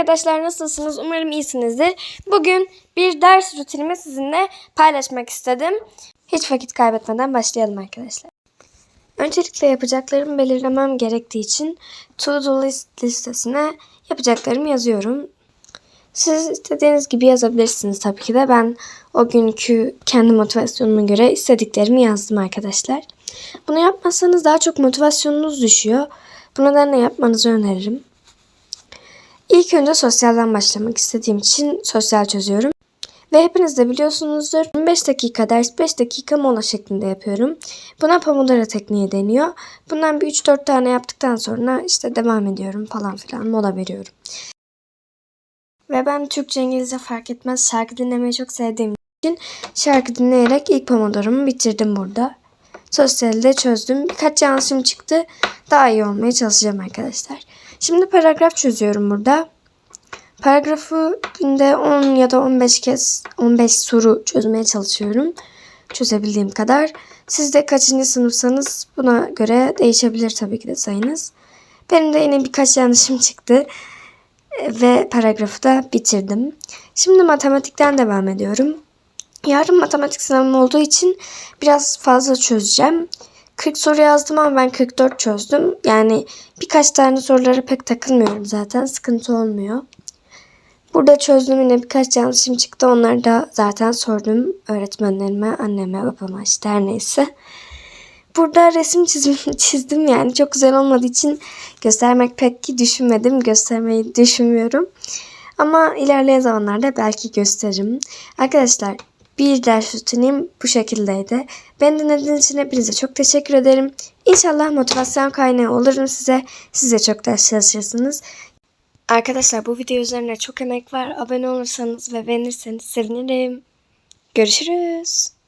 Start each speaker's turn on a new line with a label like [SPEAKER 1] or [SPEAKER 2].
[SPEAKER 1] arkadaşlar nasılsınız? Umarım iyisinizdir. Bugün bir ders rutinimi sizinle paylaşmak istedim. Hiç vakit kaybetmeden başlayalım arkadaşlar. Öncelikle yapacaklarımı belirlemem gerektiği için to-do list listesine yapacaklarımı yazıyorum. Siz istediğiniz gibi yazabilirsiniz tabii ki de. Ben o günkü kendi motivasyonuma göre istediklerimi yazdım arkadaşlar. Bunu yapmazsanız daha çok motivasyonunuz düşüyor. Bu nedenle yapmanızı öneririm. İlk önce sosyalden başlamak istediğim için sosyal çözüyorum. Ve hepiniz de biliyorsunuzdur 25 dakika ders 5 dakika mola şeklinde yapıyorum. Buna Pomodoro tekniği deniyor. Bundan bir 3-4 tane yaptıktan sonra işte devam ediyorum falan filan mola veriyorum. Ve ben Türkçe İngilizce fark etmez şarkı dinlemeyi çok sevdiğim için şarkı dinleyerek ilk Pomodoro'mu bitirdim burada. Sosyali de çözdüm. Birkaç yanlışım çıktı. Daha iyi olmaya çalışacağım arkadaşlar. Şimdi paragraf çözüyorum burada. Paragrafı günde 10 ya da 15 kez 15 soru çözmeye çalışıyorum. Çözebildiğim kadar. Siz de kaçıncı sınıfsanız buna göre değişebilir tabii ki de sayınız. Benim de yine birkaç yanlışım çıktı. Ve paragrafı da bitirdim. Şimdi matematikten devam ediyorum. Yarın matematik sınavım olduğu için biraz fazla çözeceğim. 40 soru yazdım ama ben 44 çözdüm. Yani birkaç tane sorulara pek takılmıyorum zaten. Sıkıntı olmuyor. Burada çözdüm yine birkaç yanlışım çıktı. Onları da zaten sordum öğretmenlerime, anneme, babama işte her neyse. Burada resim çizim, çizdim yani çok güzel olmadığı için göstermek pek ki düşünmedim. Göstermeyi düşünmüyorum. Ama ilerleyen zamanlarda belki gösteririm. Arkadaşlar bir ders rutinim bu şekildeydi. Beni dinlediğiniz için hepinize çok teşekkür ederim. İnşallah motivasyon kaynağı olurum size. Siz de çok ders çalışırsınız. Arkadaşlar bu video üzerine çok emek var. Abone olursanız ve beğenirseniz sevinirim. Görüşürüz.